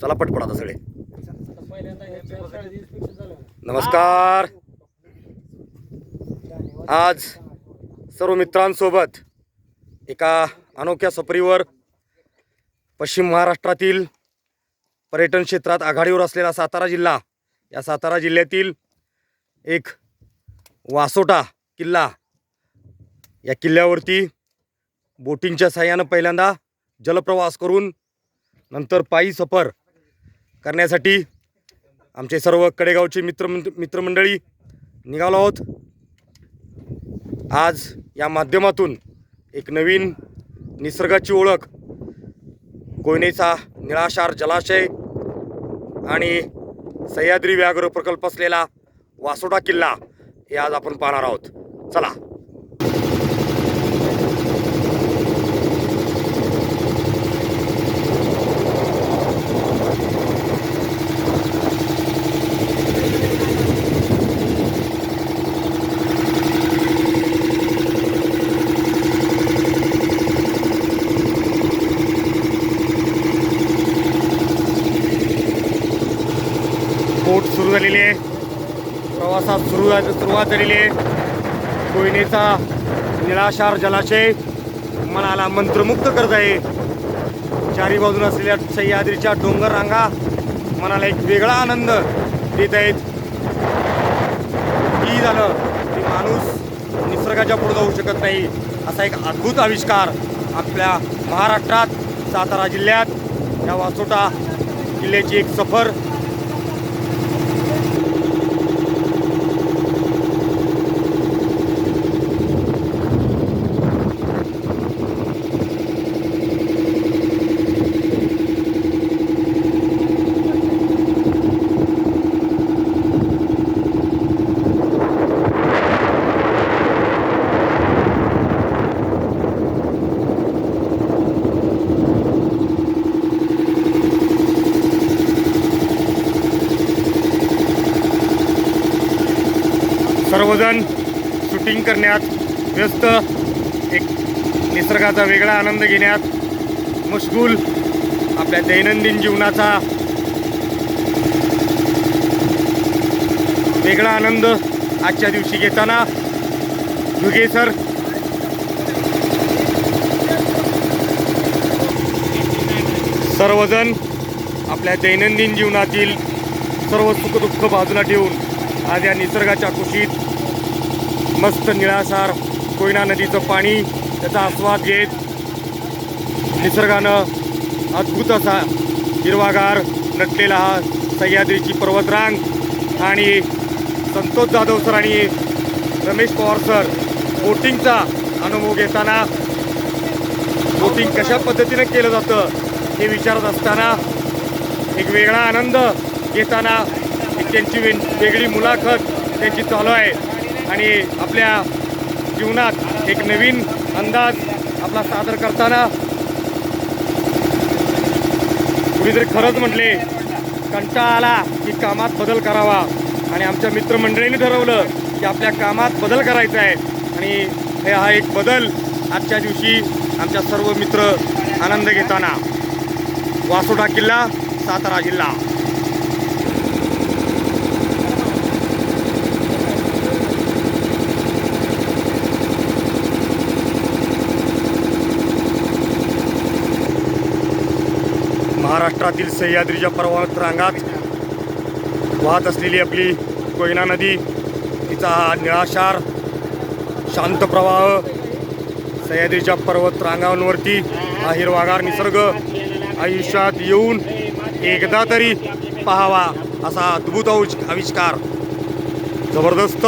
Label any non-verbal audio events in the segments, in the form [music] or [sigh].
चला पटपट आता सगळे. नमस्कार. आज सर्व मित्रांसोबत एका अनोख्या सफरीवर पश्चिम महाराष्ट्रातील पर्यटन क्षेत्रात आघाडीवर असलेला सातारा जिल्हा या सातारा जिल्ह्यातील एक वासोटा किल्ला या किल्ल्यावरती बोटिंगच्या साह्यानं पहिल्यांदा जलप्रवास करून नंतर पायी सफर करण्यासाठी आमचे सर्व कडेगावचे मित्र मित्रमंडळी निघालो आहोत. आज या माध्यमातून एक नवीन निसर्गाची ओळख कोयनेचा निळाशार जलाशय आणि सह्याद्री व्याघ्र प्रकल्प असलेला वासोडा किल्ला हे आज आपण पाहणार आहोत. चला बोट सुरू झालेली आहे प्रवासात सुरुवात झालेली आहे. कोयनेचा निळाशार जलाशय मनाला मंत्रमुग्ध करत आहे. चारी बाजून असलेल्या सह्याद्रीच्या डोंगर रांगा मनाला एक वेगळा आनंद देत आहेत. की झालं की माणूस निसर्गाच्या पुढे जाऊ शकत नाही. असा एक अद्भुत आविष्कार आपल्या महाराष्ट्रात सातारा जिल्ह्यात या वासोटा किल्ल्याची एक सफर सर्वजण शूटिंग करण्यात व्यस्त. एक निसर्गाचा वेगळा आनंद घेण्यात मशगूल आपल्या दैनंदिन जीवनाचा वेगळा आनंद आजच्या दिवशी घेताना. दुगे सर. सर्वजण आपल्या दैनंदिन जीवनातील सर्व सुखदुःख बाजूला ठेवून आज या निसर्गाच्या कुशीत मस्त निळासार कोयना नदीचं पाणी त्याचा आस्वाद घेत. निसर्गानं अद्भुत असा हिरवागार नटलेला हा सह्याद्रीची पर्वतरांग आणि संतोष जाधव सर आणि रमेश पवार सर बोटिंगचा अनुभव घेताना बोटिंग कशा पद्धतीनं केलं जातं हे विचारत असताना एक वेगळा आनंद घेताना एक त्यांची वे वेगळी मुलाखत त्यांची चालू आहे. आणि आपल्या जीवनात एक नवीन अंदाज आपला सादर करताना कुणीतरी खरंच म्हटले कंटाळा आला की कामात बदल करावा. आणि आमच्या मित्रमंडळीने ठरवलं की आपल्या कामात बदल करायचा आहे. आणि हे हा एक बदल आजच्या दिवशी आमच्या सर्व मित्र आनंद घेताना. वासोटा किल्ला सातारा जिल्हा. महाराष्ट्रातील सह्याद्रीच्या पर्वत रांगात वाहत असलेली आपली कोयना नदी तिचा हा निळाशार शांत प्रवाह सह्याद्रीच्या पर्वत रांगांवरती हा हिरवागार निसर्ग आयुष्यात येऊन एकदा तरी पाहावा असा अद्भुत आविष्कार. जबरदस्त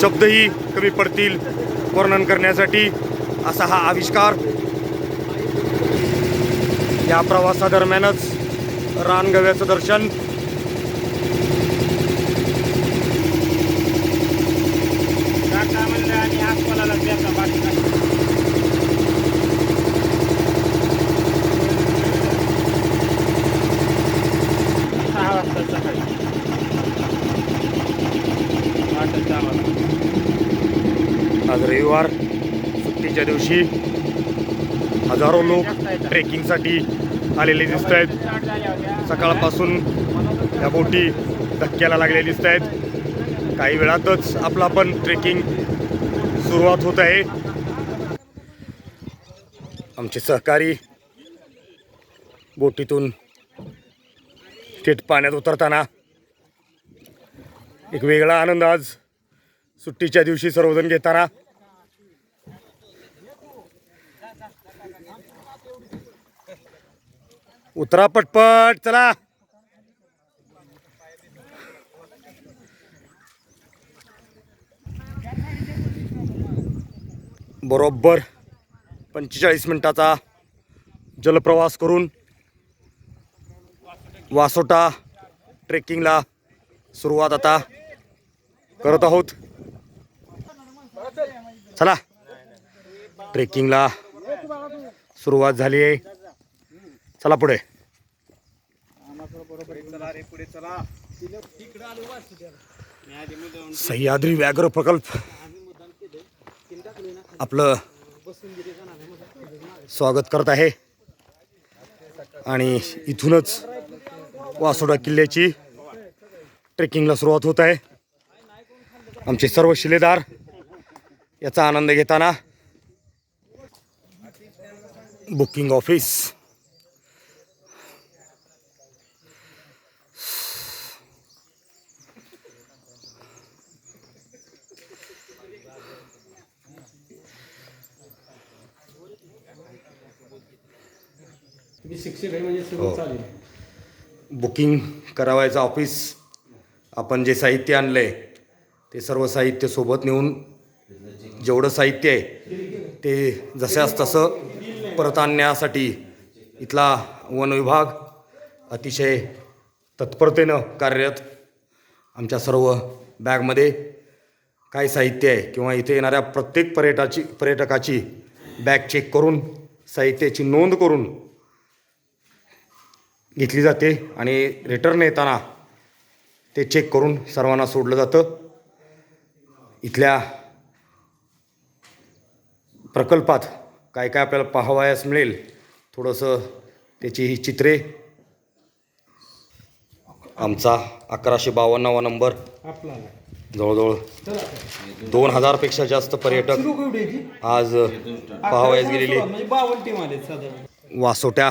शब्दही कमी पडतील वर्णन करण्यासाठी असा हा आविष्कार. या प्रवासादरम्यानच रानगव्याचं दर्शन. आज रविवार सुट्टीच्या दिवशी हजारो लोक ट्रेकिंगसाठी आलेले दिसत आहेत. सकाळपासून या बोटी धक्क्याला लागलेल्या दिसत आहेत. काही वेळातच आपला पण ट्रेकिंग सुरुवात होत आहे. आमचे सहकारी बोटीतून थेट पाण्यात उतरताना एक वेगळा आनंद आज सुट्टीच्या दिवशी सर्वजण घेताना उतरा पटपट चला. बरोबर. पंचेचाळीस मिनिटाचा जलप्रवास करून वासोटा ट्रेकिंगला सुरुवात आता करत आहोत. चला. ट्रेकिंगला सुरुवात झाली आहे. चला पुढे. सह्याद्री व्याघ्र प्रकल्प. आपलं स्वागत करत आहे. आणि इथूनच वासोडा किल्ल्याची ट्रेकिंगला सुरुवात होत आहे. आमचे सर्व शिलेदार याचा आनंद घेताना बुकिंग ऑफिस तुम्ही शिक्षक आहे म्हणजे हो. चालेल बुकिंग करावायचं ऑफिस आपण जे साहित्य आणलं आहे ते सर्व साहित्य सोबत नेऊन जेवढं साहित्य आहे ते जशास तसं परत आणण्यासाठी इथला वन विभाग अतिशय तत्परतेनं कार्यरत आमच्या सर्व बॅगमध्ये काय साहित्य आहे किंवा इथे येणाऱ्या प्रत्येक पर्यटाची पर्यटकाची बॅग चेक करून साहित्याची नोंद करून घेतली जाते आणि रिटर्न येताना ते चेक करून सर्वांना सोडलं जातं. इथल्या प्रकल्पात काय काय आपल्याला पाहावयास मिळेल थोडंसं त्याची ही चित्रे. आमचा अकराशे बावन्नावा नंबर जवळजवळ दोन हजारपेक्षा जास्त पर्यटक? आज पाहावयास गेलेली म्हणजे वासोट्या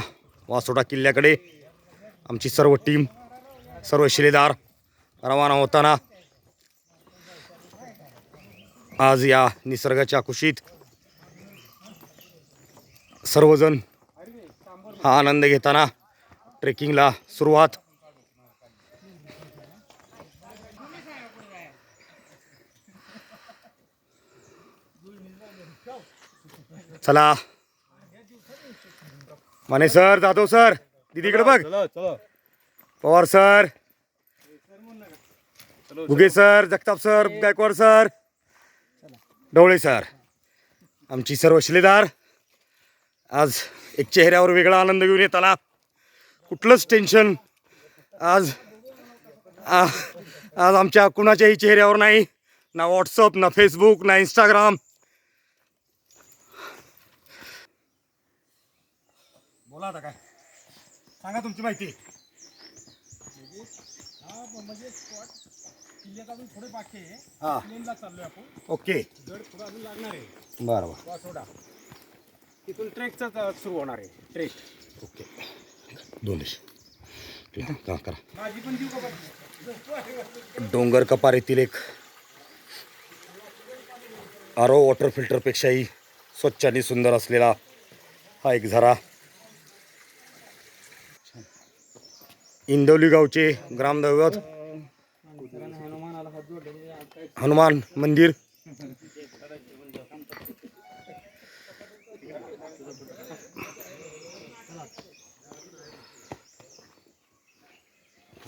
वासोटा किल्ल्याकडे आमची सर्व टीम सर्व शिलेदार रवाना होताना आज या निसर्गाच्या कुशीत सर्वजण हा आनंद घेताना ट्रेकिंगला सुरुवात. चला. Mane sir Jadhav sir. दीदीकडे बघ. Pawar sir. Guge sir Jagtap sir Gaikwad sir Dhawale sir. आमची सर्व शिलेदार. आज एक चेहऱ्यावर वेगळा आनंद घेऊन येत आला कुठलंच टेन्शन आज आ- आज आमच्या कुणाच्याही चेहऱ्यावर नाही. ना व्हॉट्सअप ना फेसबुक ना इंस्टाग्राम बोला आता काय? सांगा तुमची माहिती. हा. ओके. बरं बरं तिथून ट्रेकचा सुरू होणार आहे. Trek okay. दोन का करा. माझी पण देऊ का बघ? डोंगर कपारीतील एक आरो वॉटर फिल्टरपेक्षाही स्वच्छ आणि सुंदर असलेला हा एक झरा. इंदवली गावचे ग्रामदैवत. हनुमान मंदिर.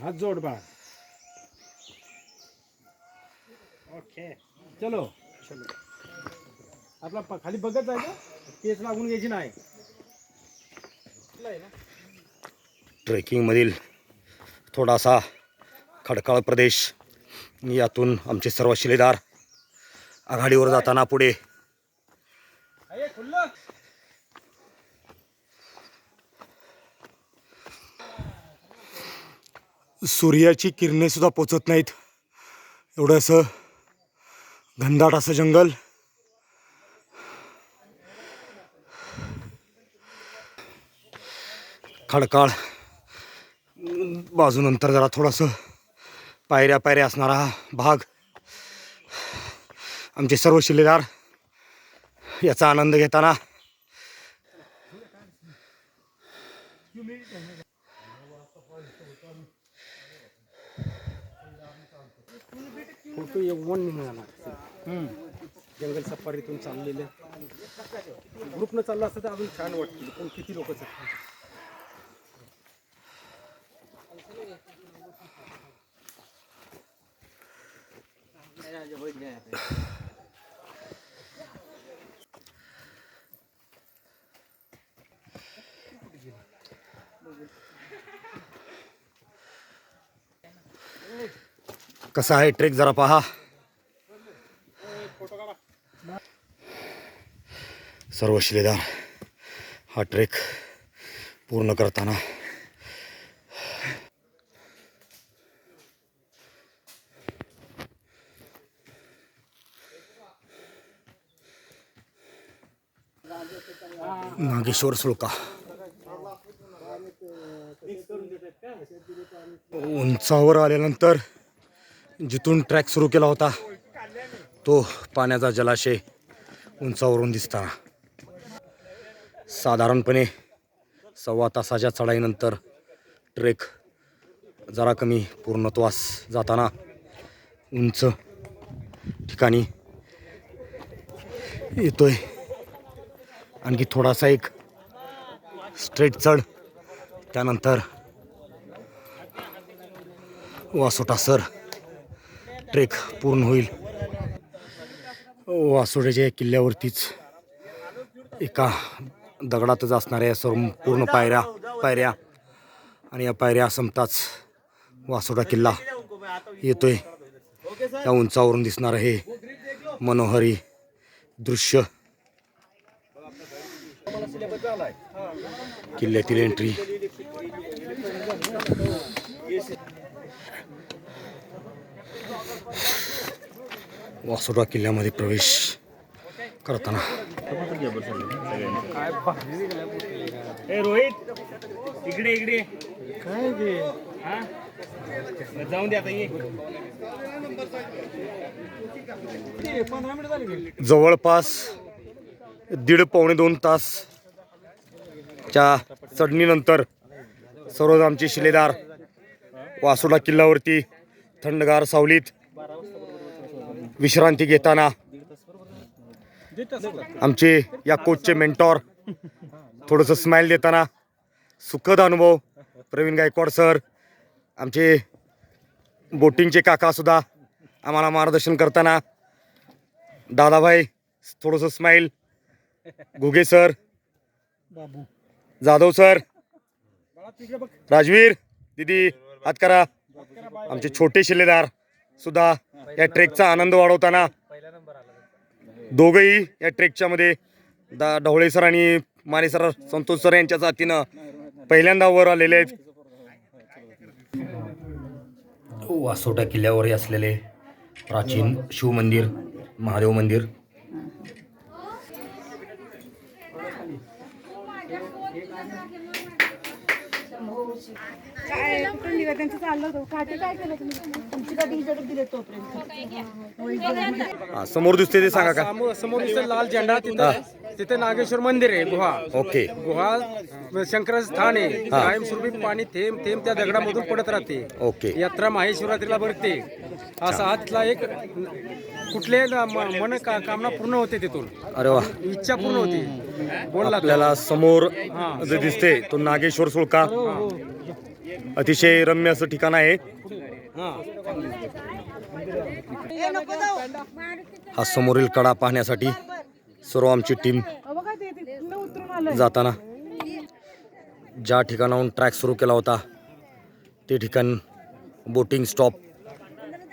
हात जोड बाळ. ओके. चलो. चलो आपला प- खाली बघत जायचं केस लागून घ्यायची नाही. ट्रेकिंगमधील थोडासा खडकाळ प्रदेश. यातून आमचे सर्व शिलेदार आघाडीवर जाताना पुढे. सूर्याची किरणे सुद्धा पोचत नाहीत. एवढं असं घनदाट असं जंगल. खडकाळ बाजूनंतर जरा थोडंसं पायऱ्या पायऱ्या असणारा हा भाग. आमचे सर्व शिलेदार याचा आनंद घेताना फोटो एवढं निघाला जंगल सफारीतून चाललेले ग्रुपनं चाललं असतं तर अजून छान वाटतील पण किती लोक कसा आहे ट्रेक जरा पहा. सर्व शिलेदार हा ट्रेक पूर्ण करताना नागेश्वर सुळका उंचावर आल्यानंतर जिथून ट्रॅक सुरू केला होता तो पाण्याचा जलाशय उंचावरून दिसताना. साधारणपणे सव्वा तासाच्या चढाईनंतर ट्रेक जरा कमी पूर्णत्वास जाताना उंच ठिकाणी येतोय. आणखी थोडासा एक स्ट्रेट चढ. त्यानंतर वासोटा सर. ट्रेक पूर्ण होईल. वासोड्याच्या किल्ल्यावरतीच एका दगडातच असणाऱ्या सर्व पूर्ण पायऱ्या पायऱ्या आणि या पायऱ्या संपताच वासोडा किल्ला येतोय. त्या उंचावरून दिसणारं हे मनोहरी दृश्य. किल्ल्यातील एंट्री वासोटा किल्ल्यामध्ये प्रवेश करताना. ए रोहित इकडे इकडे. काय गे? हा? जाऊन दे आता ये. पंधरा मिनिट झाली गेली जवळपास दीड पावणे दोन तास च्या चढणीनंतर सर्व आमचे शिलेदार वासुडा किल्ल्यावरती थंडगार सावलीत विश्रांती घेताना आमचे या कोचचे मेंटॉर थोडंसं स्माईल देताना सुखद अनुभव. प्रवीण गायकवाड सर आमचे बोटिंगचे काकासुद्धा आम्हाला मार्गदर्शन करताना. दादाभाई थोडंसं स्माईल घुगे सर बाबू. जाधव सर. राजवीर दिदी हात करा आमचे छोटे शिलेदार सुद्धा या ट्रेकचा आनंद वाढवताना दोघंही या ट्रेकच्या मध्ये दा ढवळे सर आणि माने सर संतोष सर यांच्या साथीनं पहिल्यांदा वर आलेले आहेत. वासोटा किल्ल्यावर असलेले प्राचीन शिवमंदिर महादेव मंदिर 해주시고. काय कुठून निघा त्यांचं चाललं होतं. काठी काय केलं तुम्ही? तुमची गाडी इकडे दिले तोपर्यंत? हा, समोर दिसते ते सांगा का? समोर समोर दिसतं लाल झेंडा तिथं तिथे नागेश्वर मंदिर आहे गुहा. ओके. गुहा शंकराचं स्थान आहे. कायमस्वरूपी पाणी थेंब थेंब त्या दगडामधून पडत राहते. ओके. यात्रा महाशिवरात्रीला भरते. असा हा तिथला एक कुठले मन का- कामना पूर्ण होते तिथून. अरे वा. इच्छा पूर्ण होती. बोलला तो. आपल्याला समोर जे दिसते तो नागेश्वर सुळका. अतिशय रम्य असं ठिकाण आहे हा. समोरील कडा पाहण्यासाठी सर्व आमची टीम जाताना ज्या ठिकाणाहून ट्रॅक सुरू केला होता ते ठिकाण बोटिंग स्टॉप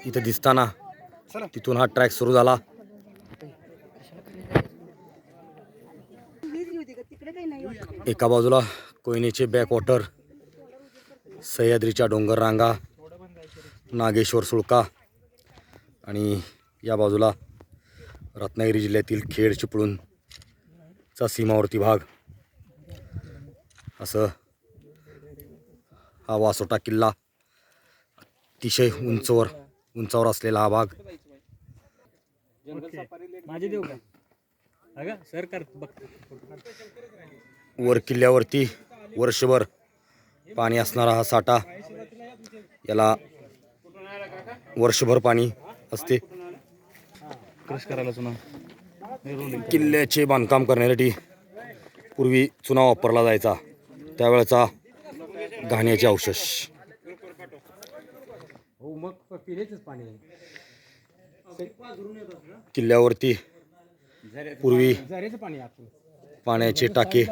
इथे दिसताना तिथून हा ट्रॅक सुरू झाला एका बाजूला कोयनेचे बॅकवॉटर सह्याद्रीच्या डोंगर रांगा नागेश्वर सुळका आणि या बाजूला रत्नागिरी जिल्ह्यातील खेड चिपळूणचा सीमावर्ती भाग. असं हा वासोटा किल्ला अतिशय उंचवर उंचावर असलेला हा भाग. वर किल्ल्यावरती वर्षभर पाणी असणारा हा साठा याला वर्षभर पाणी असते. क्रश करायला चुना किल्ल्याचे बांधकाम करण्यासाठी पूर्वी चुना वापरला जायचा. त्यावेळेचा घाण्याचे अवशेष. किल्ल्यावरती पूर्वी पाण्याचे टाके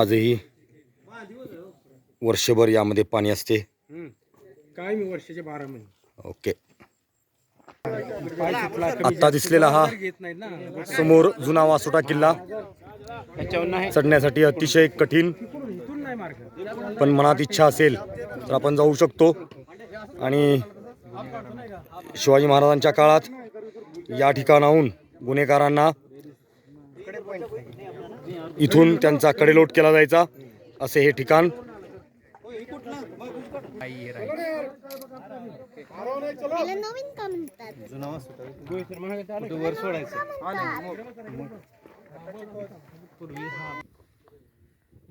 आजही वर्षभर यामध्ये पाणी असते. काय मी वर्षाचे बारा महिने. ओके. आत्ता दिसलेला हा समोर जुना वासोटा किल्ला. चढण्यासाठी अतिशय कठीण पण मनात इच्छा असेल तर आपण जाऊ शकतो. आणि शिवाजी महाराजांच्या काळात या ठिकाणाहून गुन्हेगारांना इथून त्यांचा कडेलोट केला जायचा. असे हे ठिकाण.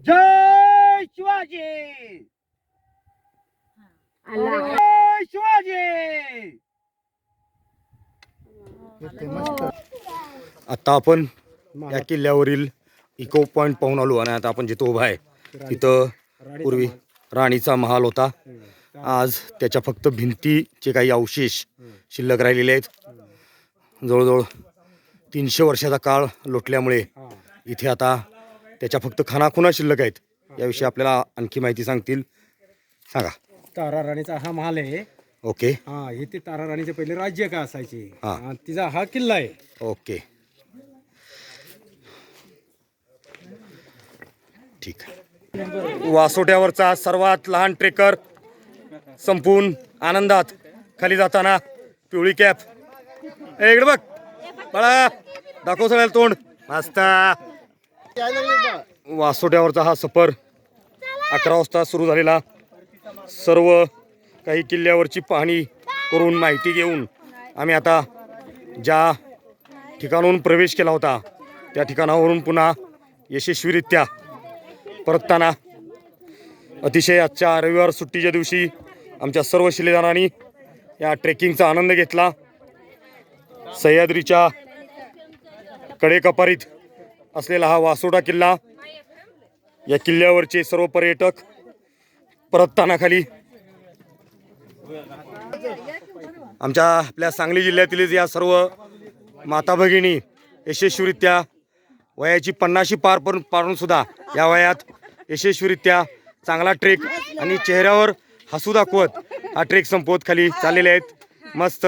जय शिवाजी! जय शिवाजी! आता आपण या किल्ल्यावरील इको पॉइंट पाहून आलो आणि आता आपण जिथं उभा आहे तिथं पूर्वी राणीचा महाल होता. आज त्याच्या फक्त भिंतीचे काही अवशेष शिल्लक राहिलेले आहेत. जवळजवळ तीनशे वर्षाचा काळ लोटल्यामुळे इथे आता त्याच्या फक्त खानाखुना शिल्लक आहेत. याविषयी आपल्याला आणखी माहिती सांगतील. सांगा. तारा राणीचा हा महाल आहे. ओके. हा इथे तारा राणीचे पहिले राज्य का असायचे? हा. तिचा हा किल्ला आहे. ओके. ठीक. आहे वासोट्यावरचा सर्वात लहान ट्रेकर संपून आनंदात खाली जाताना पिवळी कॅप. ए, इकडे बघ. बाळा दाखव सगळ्याला तोंड. मस्त. वासोट्यावरचा हा सफर अकरा वाजता सुरू झालेला. सर्व काही किल्ल्यावरची पाहणी करून माहिती घेऊन आम्ही आता ज्या ठिकाणाहून प्रवेश केला होता त्या ठिकाणावरून पुन्हा यशस्वीरित्या परतताना अतिशय आजच्या रविवार सुट्टीच्या दिवशी आमच्या सर्व शिलेदारांनी या ट्रेकिंगचा आनंद घेतला. सह्याद्रीच्या कडेकपारीत असलेला हा वासोडा किल्ला या किल्ल्यावरचे सर्व पर्यटक परतताना खाली आमच्या आपल्या सांगली जिल्ह्यातील या सर्व माता भगिनी यशस्वीरित्या वयाची पन्नाशी पार पण पारून सुद्धा या वयात यशस्वीरित्या चांगला ट्रेक आणि चेहऱ्यावर हसू दाखवत हा ट्रेक संपवत खाली चाललेले आहेत. मस्त.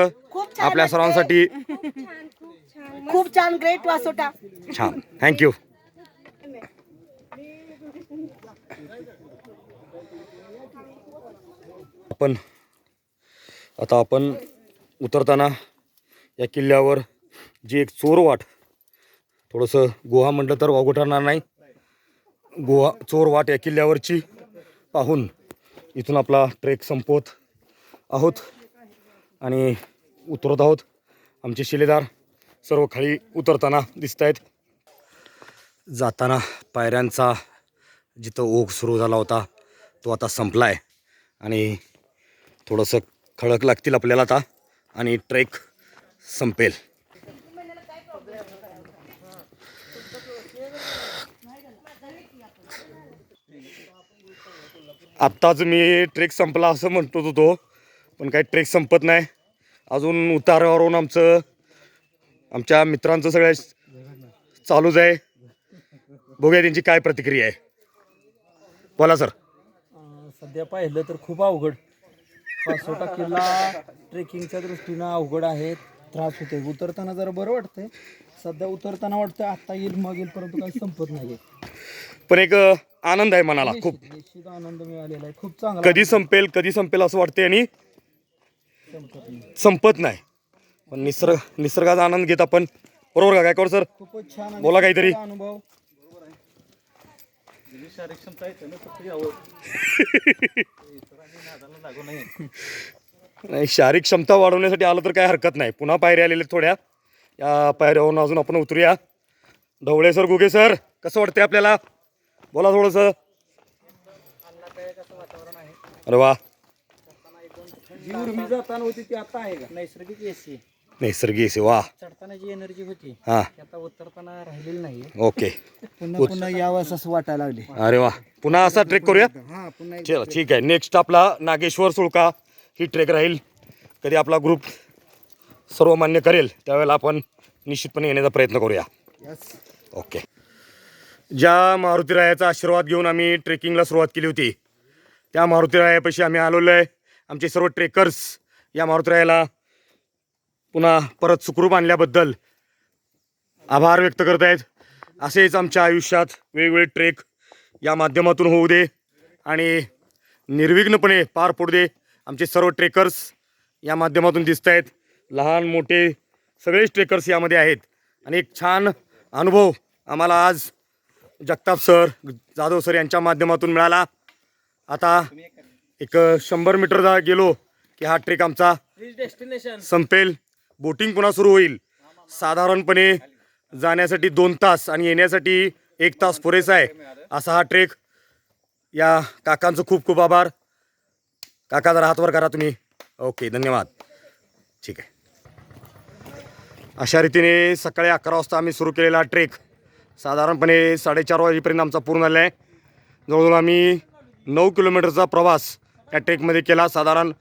आपल्या सर्वांसाठी खूप छान ग्रेट वासोटा. छान. थँक्यू आपण आता आपण उतरताना या किल्ल्यावर जी एक चोरवाट थोडंसं गुहा म्हटलं तर वागू ठरणार नाही. गुहा चोरवाट या किल्ल्यावरची पाहून इथून आपला ट्रेक संपवत आहोत. आणि उतरत आहोत. आमचे शिलेदार सर्व खाली उतरताना दिसत आहेत जाताना पायऱ्यांचा जिथं ओघ सुरू झाला होता तो आता संपला आहे आणि थोडंसं खळक लागतील आपल्याला आता. आणि ट्रेक संपेल. आत्ताच मी ट्रेक संपला असं म्हणतो होतो पण काही ट्रेक संपत नाही. अजून उतारावरून आमचं आमच्या मित्रांचं सगळ्या चालूच आहे. बघूया त्यांची काय प्रतिक्रिया आहे. बोला सर. सध्या पाहिलं तर खूप अवघड. पाचोटा किल्ला ट्रेकिंगच्या दृष्टीनं अवघड आहे. त्रास होते उतरताना जरा बरं वाटतंय. सध्या उतरताना वाटतं आत्ता येईल मग येईल परंतु काही संपत नाही पण एक आनंद आहे मनाला खूप. निश्चित आनंद मिळालेला आहे. खूप चांगला कधी संपेल कधी संपेल असं वाटते आणि संपत नाही. पण निसर्ग निसर्गाचा आनंद घेत आपण. बरोबर का? काय सर? खूपच छान आणि बोला काहीतरी. अनुभव. [laughs] नाही शारीरिक क्षमता वाढवण्यासाठी आलं तर काय हरकत नाही. पुन्हा पायऱ्या आलेल्या आहेत थोड्या. या पायऱ्यावरून अजून आपण उतरूया. ढवळे सर गुगे सर कसं वाटतंय आपल्याला? बोला थोडंसं. अरे वा. जी उर्मी जाताना होती ती आता आहे का? नैसर्गिक एसी नैसर्गिक वा. चढताना जी एनर्जी होती हां. ती आता उतरताना राहिलेली नाही ओके. पुन्हा पुन्हा यावं असं वाटायला लागले. अरे वा. पुन्हा असा ट्रेक करूया? हा पुन्हा चला ठीक आहे. नेक्स्ट आपला नागेश्वर सुळका. ही ट्रेक राहील. कधी आपला ग्रुप सर्व मान्य करेल त्यावेळेला आपण निश्चितपणे येण्याचा प्रयत्न करूया. ओके ज्या मारुतीरायाचा आशीर्वाद घेऊन आम्ही ट्रेकिंगला सुरुवात केली होती त्या मारुतीरायापाशी आम्ही आलेलो आहे. आमचे सर्व ट्रेकर्स या मारुतीरायाला पुन्हा परत सुखरूप आणल्याबद्दल आभार व्यक्त करत आहेत. असेच आमच्या आयुष्यात वेगवेगळे ट्रेक या माध्यमातून होऊ दे आणि निर्विघ्नपणे पार पडू दे आमचे सर्व ट्रेकर्स या माध्यमातून दिसत आहेत. लहान मोठे सगळेच ट्रेकर्स यामध्ये आहेत. आणि एक छान अनुभव आम्हाला आज जगताप सर जाधव सर यांच्या माध्यमातून मिळाला. आता एक शंभर मीटर जा गेलो की हा ट्रेक आमचा संपेल. बोटिंग पुन्हा सुरू होईल. साधारणपणे जाण्यासाठी दोन तास आणि येण्यासाठी एक तास पुरेसा आहे. असा हा ट्रेक. या काकांचं खूप खूप आभार. काका जरा हातवर करा तुम्ही. ओके धन्यवाद. ठीक आहे. अशा रीतीने सकाळी अकरा वाजता आम्ही सुरू केलेला ट्रेक. साधारणपणे साडेचार वाजेपर्यंत आमचा पूर्ण झाला आहे. जवळजवळ आम्ही नऊ किलोमीटरचा प्रवास या ट्रेकमध्ये केला. साधारण